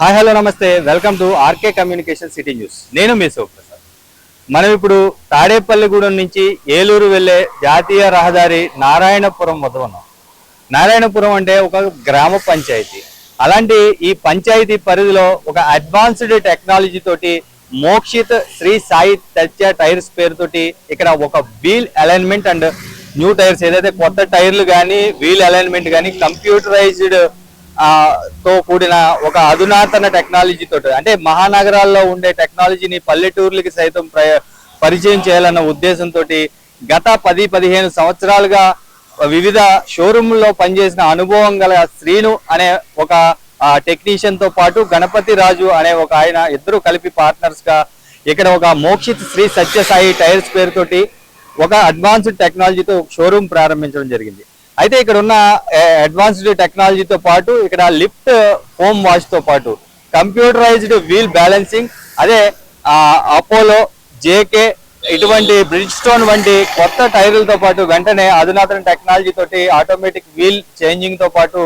Hi hello నమస్తే. Welcome to RK communication city news. నేను మీ శివప్రసాద్. మనం ఇప్పుడు తాడేపల్లిగూడెం నుంచి ఏలూరు వెళ్ళే జాతీయ రహదారి నారాయణపురం వద్ద ఉన్నాం. నారాయణపురం అంటే ఒక గ్రామ పంచాయతీ. అలాంటి ఈ పంచాయతీ పరిధిలో ఒక అడ్వాన్స్డ్ టెక్నాలజీ తోటి మోక్షిత్ శ్రీ సాయి తత్య టైర్స్ పేరుతోటి ఇక్కడ ఒక wheel alignment and new tyres ఏదైతే కొత్త టైర్లు కానీ వీల్ అలైన్మెంట్ కానీ కంప్యూటరైజ్డ్ తో కూడిన ఒక అధునాతన టెక్నాలజీ తోటి అంటే మహానగరాల్లో ఉండే టెక్నాలజీని పల్లెటూర్లకి సైతం ప్ర- పరిచయం చేయాలన్న ఉద్దేశంతో గత పది పదిహేను సంవత్సరాలుగా వివిధ షోరూంలో పనిచేసిన అనుభవం గల శ్రీను అనే ఒక టెక్నీషియన్తో పాటు గణపతి రాజు అనే ఒక ఆయన ఇద్దరు కలిపి పార్ట్నర్స్గా ఇక్కడ ఒక మోక్షిత్ శ్రీ సత్యసాయి టైర్స్ పేరుతోటి ఒక అడ్వాన్స్డ్ టెక్నాలజీతో షోరూమ్ ప్రారంభించడం జరిగింది. అయితే ఇక్కడ ఉన్న అడ్వాన్స్డ్ టెక్నాలజీతో పాటు ఇక్కడ లిఫ్ట్ హోమ్ వాష్తో పాటు కంప్యూటరైజ్డ్ వీల్ బ్యాలెన్సింగ్ అదే అపోలో జేకే ఇటువంటి బ్రిడ్జ్ స్టోన్ వంటి కొత్త టైర్లతో పాటు వెంటనే అధునాతన టెక్నాలజీ తోటి ఆటోమేటిక్ వీల్ చేంజింగ్తో పాటు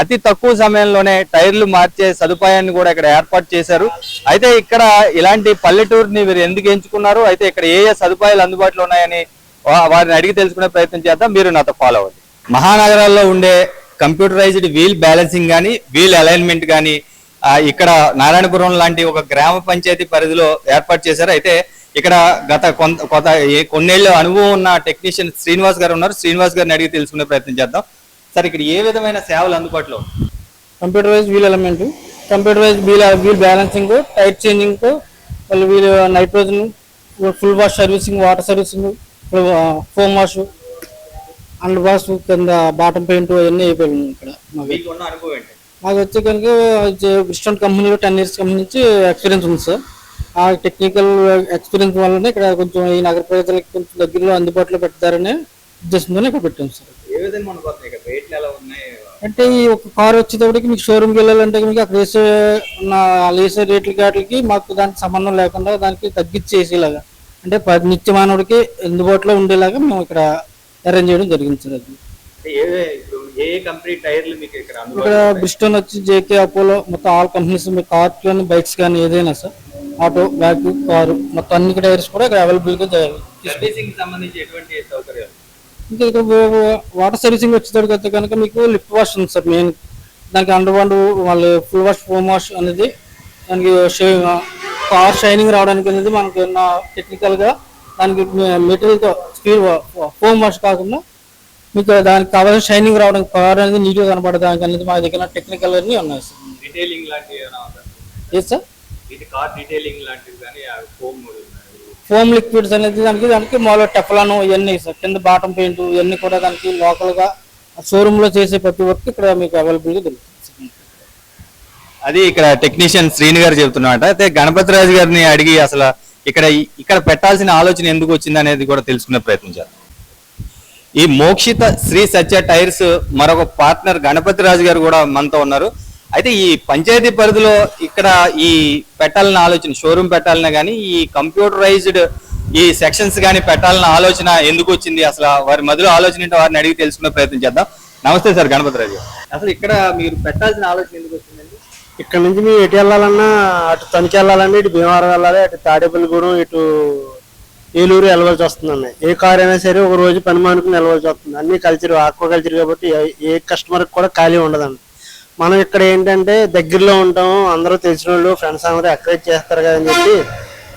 అతి తక్కువ సమయంలోనే టైర్లు మార్చే సదుపాయాన్ని కూడా ఇక్కడ ఏర్పాటు చేశారు. అయితే ఇక్కడ ఇలాంటి పల్లెటూరుని మీరు ఎందుకు ఎంచుకున్నారు? అయితే ఇక్కడ ఏ ఏ సదుపాయాలు అందుబాటులో ఉన్నాయని వారిని అడిగి తెలుసుకునే ప్రయత్నం చేద్దాం. మీరు నాతో ఫాలో అవ్వండి. మహానగరాల్లో ఉండే కంప్యూటరైజ్డ్ వీల్ బ్యాలెన్సింగ్ కానీ వీల్ అలైన్మెంట్ కానీ ఇక్కడ నారాయణపురం లాంటి ఒక గ్రామ పంచాయతీ పరిధిలో ఏర్పాటు చేశారు. అయితే ఇక్కడ గత కొంత కొత్త కొన్నేళ్ళు అనుభవం ఉన్న టెక్నీషియన్ శ్రీనివాస్ గారు ఉన్నారు. శ్రీనివాస్ గారిని అడిగి తెలుసుకునే ప్రయత్నం చేద్దాం. సార్ ఇక్కడ ఏ విధమైన సేవలు అందుబాటులో computerise wheel alignment computerise wheel wheel balancing tyre changing మళ్ళీ wheel nitrogen full wash servicing water servicing foam wash under wash కింద బాటం పెయింట్ అవన్నీ అయిపోయాయి ఇక్కడ మాకు వచ్చే కనుక బ్రిస్టన్ కంపెనీలో టెన్ ఇయర్స్ కంపెనీ నుంచి ఎక్స్పీరియన్స్ ఉంది సార్ ఆ టెక్నికల్ ఎక్స్పీరియన్స్ వల్లనే ఇక్కడ కొంచెం ఈ నగర ప్రజలకు కొంచెం దగ్గరలో అందుబాటులో పెడతారనే ఉద్దేశంతోనే ఇక్కడ పెట్టాం సార్ అంటే ఈ ఒక కార్ వచ్చేటప్పటికి మీకు షోరూమ్కి వెళ్ళాలంటే మీకు అక్కడ వేసే ఉన్న వేసే రేట్ల కాటికి మాకు దానికి సంబంధం లేకుండా దానికి తగ్గించేసేలాగా అంటే నిత్య మానవుడికి అందుబాటులో ఉండేలాగా మేము ఇక్కడ అరేంజ్ చేయడం జరిగింది సార్ అది. ఇక్కడ? బ్రిస్టన్ వచ్చి జేకే అపోలో మొత్తం ఆల్ కంపెనీస్ మీ కార్స్ కానీ బైక్స్ కానీ ఏదైనా సార్ ఆటో బ్యాగ్ కారు మొత్తం అన్ని టైర్స్ కూడా ఇక్కడ అవైలబుల్గా ఇంకా ఇక్కడ వాటర్ సర్వీసింగ్ వచ్చేటప్పటికి కనుక మీకు లిఫ్ట్ వాష్ ఉంది సార్ మెయిన్ దానికి అండర్ వాళ్ళు ఫుల్ వాష్ ఫోమ్ వాష్ అనేది దానికి షే- కార్ షైనింగ్ రావడానికి అనేది మనకి ఉన్న టెక్నికల్గా దానికి మెటీరియల్తో స్పీడ్ ఫోమ్ వాష్ కాకుండా మీకు దానికి కావాల్సిన షైనింగ్ రావడానికి కార్ అనేది నీట్గా కనపడడానికి అనేది మా దగ్గర టెక్నికల్ అన్నీ ఉన్నాయి సార్ ఏ సార్ ఫోమ్ ఫోమ్ లిక్విడ్స్ అనేది దానికి దానికి మామూలుగా టెఫలాన్ ఇవన్నీ సార్ కింద బాటం పెయింట్ ఇవన్నీ కూడా దానికి లోకల్గా షోరూంలో చేసే ప్రతి వర్క్ ఇక్కడ మీకు అవైలబుల్గా దొరుకుతుంది. అది ఇక్కడ టెక్నీషియన్ శ్రీని గారు చెబుతున్నమాట అయితే గణపతి రాజు గారిని అడిగి అసలు ఇక్కడ ఇక్కడ పెట్టాల్సిన ఆలోచన ఎందుకు వచ్చింది అనేది కూడా తెలుసుకునే ప్రయత్నం ఈ మోక్షిత శ్రీ సత్య టైర్స్ మరొక పార్ట్నర్ గణపతి రాజు గారు కూడా మనతో ఉన్నారు. అయితే ఈ పంచాయతీ పరిధిలో ఇక్కడ ఈ పెట్టాలన్న ఆలోచన షోరూమ్ పెట్టాలన్నా కానీ ఈ కంప్యూటరైజ్డ్ ఈ సెక్షన్స్ కానీ పెట్టాలన్న ఆలోచన ఎందుకు వచ్చింది? అసలు వారి మధ్యలో ఆలోచన ఏంటో వారిని అడిగి తెలుసుకునే ప్రయత్నం చేద్దాం. నమస్తే సార్ గణపతి రాజు అసలు ఇక్కడ మీరు పెట్టాల్సిన ఆలోచన ఎందుకు వచ్చిందండి ఇక్కడ నుంచి మేము ఎటు వెళ్ళాలన్నా అటు తణుకు వెళ్ళాలంటే ఇటు భీమవరం వెళ్ళాలి అటు తాడేపల్లిగూడెం ఇటు ఏలూరు వెళ్ళవలసి వస్తుందండి. ఏ కార్ అయినా సరే ఒక రోజు పని మానుకుని వెళ్ళవలసి వస్తుంది. అన్ని కల్చర్ ఆక్వా కల్చర్ కాబట్టి ఏ- కస్టమర్కి కూడా ఖాళీ ఉండదండి. మనం ఇక్కడ ఏంటంటే దగ్గరలో ఉంటాము అందరూ తెలిసిన వాళ్ళు ఫ్రెండ్స్ అందరూ ఎంకరేజ్ చేస్తారు కదా అని చెప్పి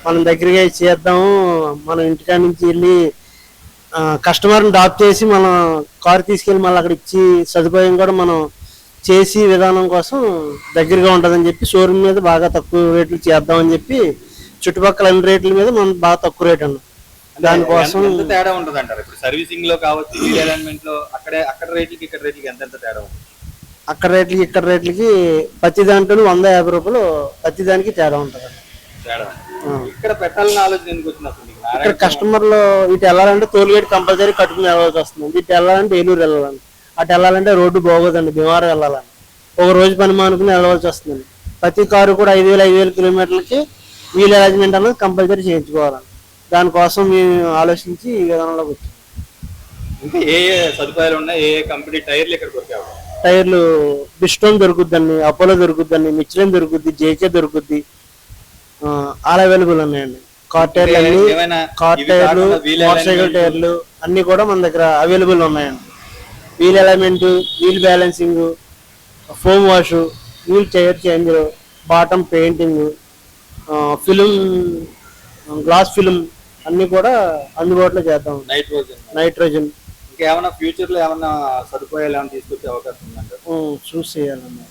మనం దగ్గరగా ఇది చేద్దాము మనం ఇంటికాడ నుంచి వెళ్ళి కస్టమర్ని డ్రాప్ చేసి మనం కార్ తీసుకెళ్ళి మళ్ళీ అక్కడ ఇచ్చి సదుపాయం కూడా మనం చేసి విధానం కోసం దగ్గరగా ఉంటుందని చెప్పి షోరూమ్ మీద బాగా తక్కువ రేట్లు చేద్దామని చెప్పి చుట్టుపక్కల అన్ని రేట్ల మీద మనం బాగా తక్కువ రేట్ అన్నాం. దానికోసం ఎంత తేడా ఉంటుంది అంటారు ఇప్పుడు సర్వీసింగ్లో కావచ్చు వీల్ అలైన్మెంట్లో అక్కడే అక్కడ రేట్లకి ఇక్కడ రేట్లకి ఎంత తేడా ఉంటుంది? అక్కడ రేట్లకి ఇక్కడ రేట్లకి ప్రతి దాంట్లో వంద యాభై రూపాయలు ప్రతి దానికి తేడా ఉంటుంది. తేడా ఇక్కడ పెట్టాలన్న ఆలోచన ఎందుకు వచ్చింది అసలు మీకు ఇక్కడ కస్టమర్లు ఇటు వెళ్ళాలంటే టోల్గేట్ కంపల్సరీ కట్టుకుని వెళ్ళాల్సి వస్తుంది. ఇటు వెళ్ళాలంటే ఏలూరు వెళ్ళాలండి. అటు వెళ్ళాలంటే రోడ్డు బాగోదండి భీమవరం వెళ్ళాలండి ఒక రోజు పని మానుకుని వెళ్ళవలసి వస్తుంది. ప్రతి కారు కూడా ఐదు వేలు ఐదు వేల కిలోమీటర్లకి వీల్ అరేంజ్మెంట్ అనేది కంపల్సరీ చేయించుకోవాలండి దానికోసం మేము ఆలోచించి ఈ విధానంలోకి వచ్చాం. ఇంకా ఏ ఏ సదుపాయాలు ఉన్నాయి? ఏ ఏ కంపెనీ టైర్లు ఇక్కడ దొరికావు టైర్లు బిస్టోన్ దొరుకుద్దండి అపోలో దొరుకుద్దండి మిచ్లిన్ దొరుకుద్ది జేకే దొరుకుద్ది. ఆ, ఆల్ అవైలబుల్ ఉన్నాయండి. కార్ టైర్లు అన్ని ఏమైనా కార్ ఇవి టైర్లు కాకుండా మోటార్ సైకిల్? టైర్లు అన్ని కూడా మన దగ్గర అవైలబుల్ ఉన్నాయండి. Wheel alignment wheel balancing foam wash wheel tyre change bottom painting film glass film అన్ని కూడా అందుబాటులో చేద్దాం. నైట్రోజన్. నైట్రోజన్. ఇంకేమైనా ఫ్యూచర్లో ఏమైనా సదుపాయాలు ఏమైనా తీసుకొచ్చే అవకాశం ఉందంటే చూస్ చేయాలన్నమాట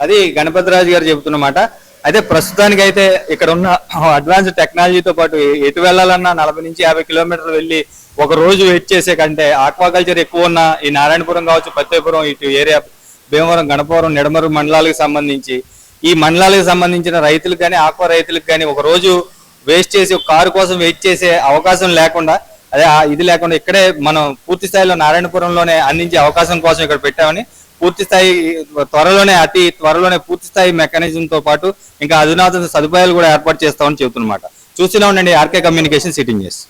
అది గణపతిరాజు గారు చెబుతున్నమాట అయితే ప్రస్తుతానికి అయితే ఇక్కడ ఉన్న అడ్వాన్స్ టెక్నాలజీతో పాటు ఎటు వెళ్ళాలన్నా నలభై నుంచి యాభై కిలోమీటర్లు వెళ్ళి ఒక రోజు వెయిట్ చేసే కంటే ఆక్వాకల్చర్ ఎక్కువ ఉన్న ఈ నారాయణపురం కావచ్చు పత్తేపురం ఇటు ఏరియా భీమవరం గణపవరం నిడమరు మండలాలకు సంబంధించి ఈ మండలాలకు సంబంధించిన రైతులకు కానీ ఆక్వా రైతులకు కానీ ఒక రోజు వేస్ట్ చేసి ఒక కారు కోసం వెయిట్ చేసే అవకాశం లేకుండా అదే ఇది లేకుండా ఇక్కడే మనం పూర్తి స్థాయిలో నారాయణపురంలోనే అందించే అవకాశం కోసం ఇక్కడ పెట్టామని పూర్తి స్థాయి త్వరలోనే అతి త్వరలోనే పూర్తి స్థాయి మెకానిజం తో పాటు ఇంకా అధునాతన సదుపాయాలు కూడా ఏర్పాటు చేస్తామని చెబుతున్నమాట. చూస్తూనే ఉండండి ఆర్కే కమ్యూనికేషన్ సిట్టింగ్ చేసి